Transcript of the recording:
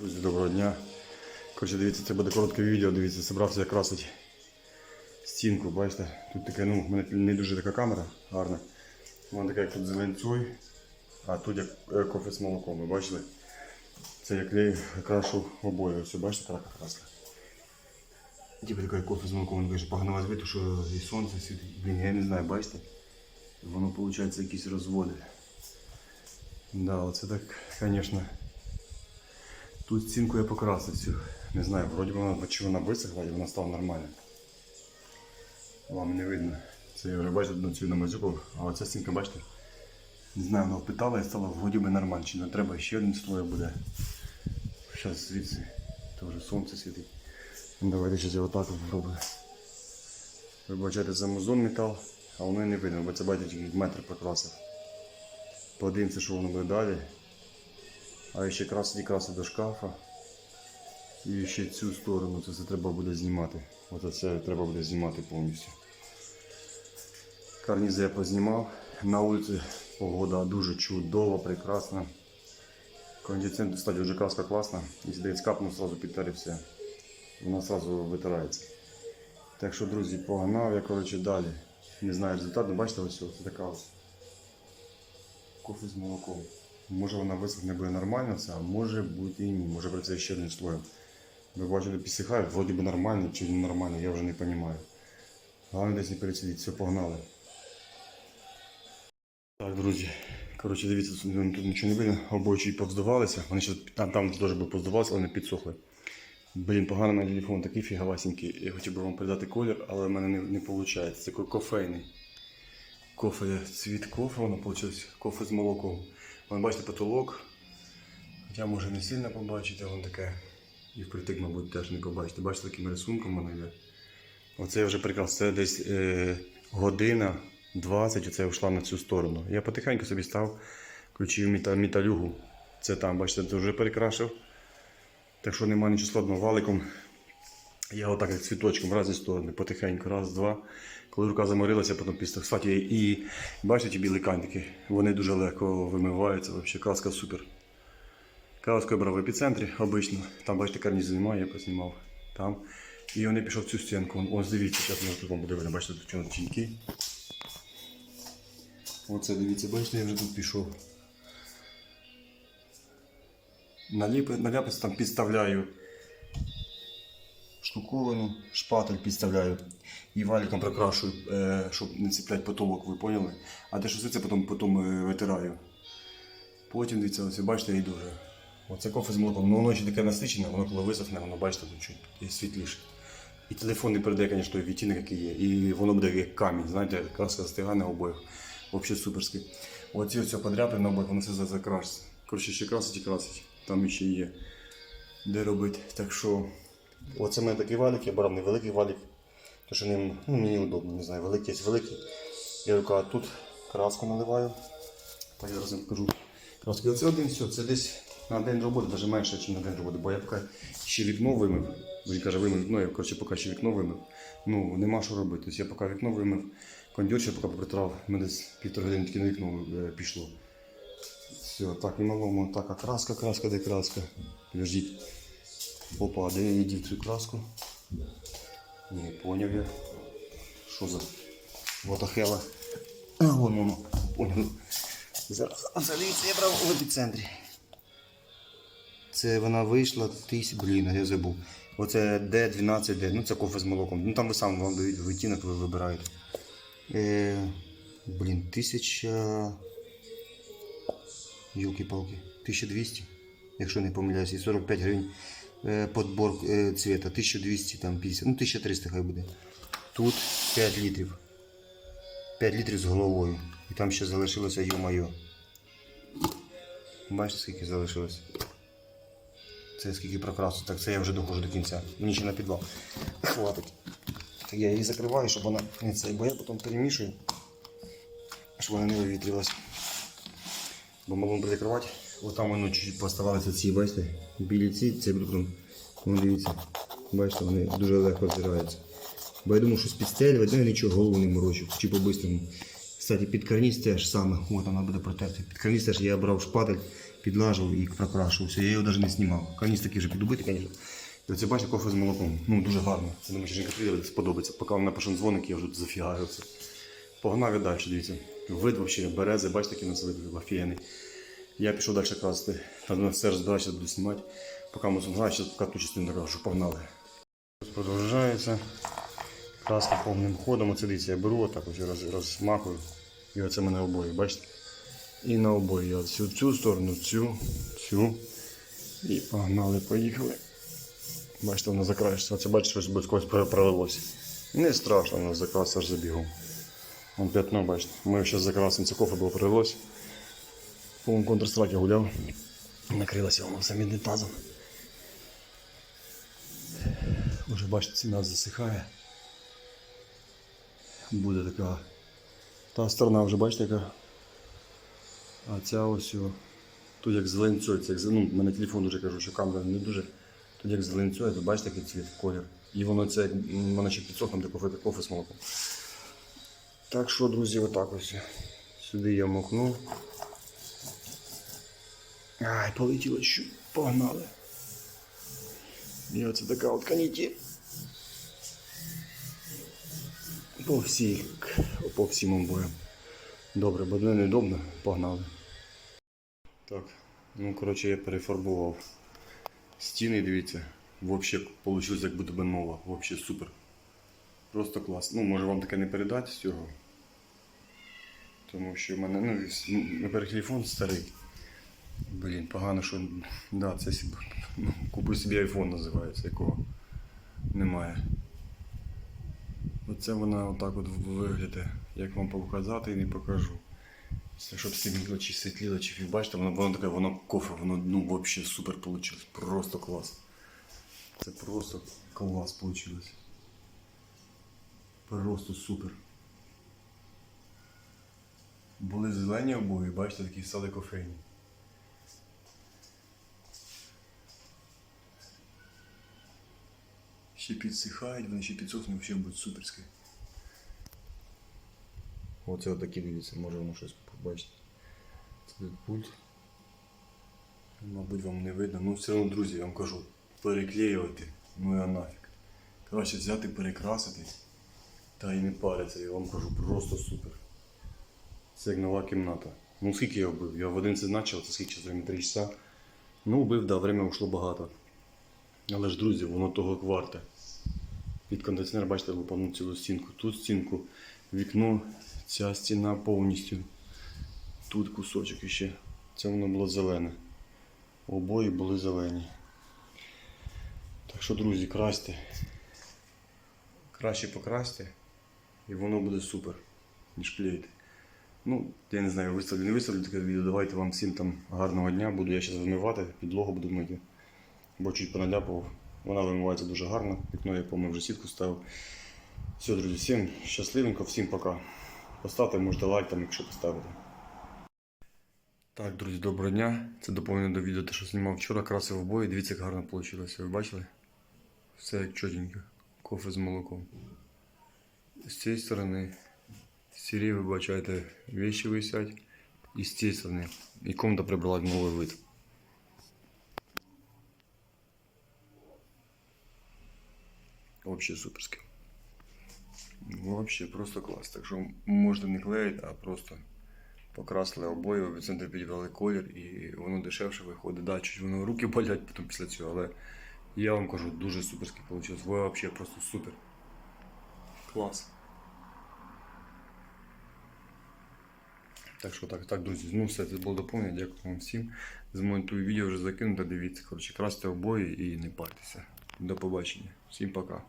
Друзі, доброго дня. Коротше, дивіться, це буде коротке відео, дивіться, зібрався я красити стінку, бачите, тут таке, ну, в мене не дуже така камера гарна. Вона така, як тут зеленцой, а тут як е, кофе з молоком, ви бачили? Це я крашу обоє, все, бачите, така краска. Типу така кофе з молоком, він каже, погано видно, що і сонце світить. Блін, я не знаю, бачите? Воно виходить якісь розводи. Да, оце так, звісно. Тут стінку я покрасив цю. Не знаю, вроді вона чи вона висохла і вона стала нормальна. Вам не видно. Це я вже бачите одну цю намазюкав, а оця стінка, бачите? Не знаю, вона впитала і стала вроді би нормально. Чи не треба ще один слой буде. Зараз звідси. Теж сонце світить. Ну, Давайте зараз я отак попробую. Ви бачите, це музон метал, а воно і не видно, бо це бачите, метр прокрасив. Подивимося, що воно буде далі. А ще красити краси до шкафа. І ще цю сторону, це все треба буде знімати. Оце це треба буде знімати повністю. Карнізи я познімав. На вулиці погода дуже чудова, прекрасна. Кондиціонер, кстати, вже краска класна. Якщо десь капнув, сразу підтарився. Вона сразу витирається. Так що, друзі, погнав я коротше далі. Не знаю результат, але бачите ось це така ось кофе з молоком. Може вона висохне буде нормально це, а може бути і ні. Може при це ще одним слоєм. Ви бачите, підсихає, вроді би нормально чи не нормально, я вже не розумію. Головне десь не пересидіть, все погнали. Так, друзі. Коротше, дивіться, тут тут нічого не видно, обочі повздувалися. Вони ще там, там теж би повздувалися, але не підсохли. Блін, погано на телефон такий фігавасенький. Я хотів би вам передати колір, але в мене не, не виходить. Це такий кофейний. Кофе, цвіт кофе, воно вийшло кофе з молоком. Вон бачите потолок. Хоча може не сильно побачити, воно таке. І впритик, мабуть, теж не побачите. Бачите, таким рисунком воно йде. Оце я вже прекрасно. Це десь е, година 20, оце я йшла на цю сторону. Я потихеньку собі став, включив мета, металюгу. Це там, бачите, це вже перекрашив. Так що немає нічого складного валиком. Я отак як цвіточком в разні сторони, потихеньку, раз, два. Коли рука заморилася, потім після. Кстати, і бачите ті білі кантики, вони дуже легко вимиваються. Взагалі, краска супер. Краску я брав в епіцентрі обично. Там, бачите, карнізу немає, я познімав. Там. І вони пішов цю стінку. Ось дивіться, зараз може тут вам буде бачите, тут чого тіньки. Оце дивіться, бачите, я вже тут пішов. Наляпиці там підставляю штуковину, шпатель підставляю і валіком прикрашую, е, щоб не цеплять потолок, ви поняли? А те, що це потім, потім е, витираю. Потім дивіться, ось бачите, йду вже. Оце кофе з молоком. Ну воно ще таке насичене, воно коли висохне, воно бачите, чуть і світліше. І телефон не передає, звісно, відтінок, який є. І воно буде як камінь, знаєте, краска стигає на обоїх. Взагалі суперський. Оці ось подряпи на обоїх, воно все за- закраситься. Коротше, ще красить і красить. Там ще є де робити. Так що, оце в мене такий валік, я брав невеликий валік. Тому що ним ну, мені удобно, не знаю, великий є великий. Я рука тут краску наливаю. Так я покажу. Краску. І оце один все, це десь на день роботи, навіть менше, ніж на день роботи, бо я поки ще вікно вимив. Він каже, вимив вікно, я коротше, поки ще вікно вимив. Ну, нема що робити. Тобто я поки вікно вимив, кондьор ще поки попритирав, мене десь півтори години тільки на вікно е, пішло. Все, так, і малому, так, а краска, краска, де краска. Подождіть. Опа, де я дів цю краску? Не поняв я. Що за ватахела? Вон воно. Поняв. Зараз. А дивіться, я брав в епіцентрі. Це вона вийшла тисяч, блін, я забув. Оце D12D, ну це кофе з молоком. Ну там ви сам вам дають витінок, ви вибираєте. Е, блін, тисяча. Йолки-палки, 1200, якщо не помиляюсь, і 45 гривень подбор е, цвета, 1200, там 50, ну 1300 хай буде. Тут 5 літрів. 5 літрів з головою. І там ще залишилося йо-майо. Бачите, скільки залишилось? Це скільки прокрасу. Так це я вже доходжу до кінця. Мені ще на підвал. Хватить. Так я її закриваю, щоб вона не цей, бо я потім перемішую, щоб вона не вивітрилась. Бо малому прикривати. От там воно чуть-чуть поставалися ці, бачите, білі ці, це буду. Вон дивіться. Бачите, вони дуже легко збираються. Бо я думав, що підстелювати, ну я нічого голову не морочу, чи по-бистрому. Кстати, під карніз теж саме, от вона буде протерти. Під карніз теж я брав шпатель підлажував і прокрашувався. Я його навіть не знімав. Каніс такий вже підубитий, звісно. І оце бачите, кофе з молоком. Ну, дуже гарно. Це думаю, що жінка прийде, сподобається. Поки вам напишу дзвоник, я вже тут зафігаюся. Погнав я далі, дивіться. Вид взагалі, берези, бачите, який у нас вид офігенний. Я пішов далі красти. Там все розбиратися, буду знімати. Поки ми зараз поки ту частину докажу, погнали. Продовжується. Краска повним ходом. Оце дивіться, я беру отак ось роз, розмахую. І оце мене обої, бачите? І на обої. Я цю, цю сторону, цю, цю. І погнали, поїхали. Бачите, воно закрашиться. Оце бачите, щось когось пролилося. Не страшно, воно закраситься аж забігом. Вон п'ятно, бачите. Ми зараз закрасимо, це кофе було пролилось. Повному контрстракі гуляв. Накрилося воно все мідним Уже бачите, ціна засихає. Буде така. Та сторона вже бачите яка. А ця ось о, тут як зеленцює, це як ну, мене телефон дуже кажу, що камера не дуже. Тут як зеленцює, тут бачите який цвіт, колір. І воно це як м, воно ще підсохне, кофе, кофе з молоком. Так що, друзі, отак ось. Сюди я мокну. Ай, полетіло що. Погнали. І оце така от каніті. По всій, по всім обоям. Добре, бо не неудобно, погнали. Так, ну коротше я перефарбував стіни, дивіться. Взагалі вийшло як будто би нова. Взагалі супер. Просто клас. Ну, може вам таке не передати з цього. Тому що в мене, ну, ну, телефон старий. Блін, погано, що. Да, це ну, собі айфон називається, якого немає. Оце вона отак от виглядає. Як вам показати і не покажу. Це щоб стемніло чи світліло, чи бачите, воно, воно таке, воно кофе, воно ну взагалі супер вийшло. Просто клас. Це просто клас вийшло. Просто супер. Були зелені обої, бачите, такі стали кофейні. Ще підсихають, вони ще підсохнуть, взагалі будуть суперські. Оце отакі дивіться, може воно щось побачити. Це тут пульт. Мабуть, вам не видно. Ну все одно, друзі, я вам кажу, переклеювати, ну я нафіг. Краще взяти, перекрасити та і не париться, я вам кажу, просто супер. Це як нова кімната. Ну скільки я вбив? Я в 11 почав, це скільки зараз 3 часа. Ну, вбив, да, время йшло багато. Але ж, друзі, воно того кварте. Під кондиціонер, бачите, лупану цілу стінку. Тут стінку, вікно, ця стіна повністю. Тут кусочок іще. Це воно було зелене. Обої були зелені. Так що, друзі, красьте. Краще покрасьте. І воно буде супер, ніж клеїти. Ну, я не знаю, виставлю, не виставлю таке відео. Давайте вам всім там гарного дня. Буду я зараз вимивати, підлогу буду мити. Бо чуть поналяпав. Вона вимивається дуже гарно. Вікно я помив вже сітку ставив. Все, друзі, всім щасливенько, всім пока. Поставте, можете лайк там, якщо поставите. Так, друзі, доброго дня. Це доповнення до відео, те, що знімав вчора, красив обої. Дивіться, як гарно вийшло. Ви бачили? Все як чотенько. Кофе з молоком. З цієї сторони сірі ви бачите, вещи висять. І з цієї сторони. І комната прибрала новий вид. Вообще суперське. Вообще просто клас. Так що можна не клеїти, а просто покрасили обоє, в центрі підібрали колір і воно дешевше виходить. Да, чуть воно руки болять потім після цього, але я вам кажу, дуже суперське вийшло. Вообще просто супер. Клас. Так що так, так, друзі, ну все, це було доповнення. Дякую вам всім. Змонтую відео вже закинуто. Дивіться, коротше, красьте обої і не партеся. До побачення. Всім пока.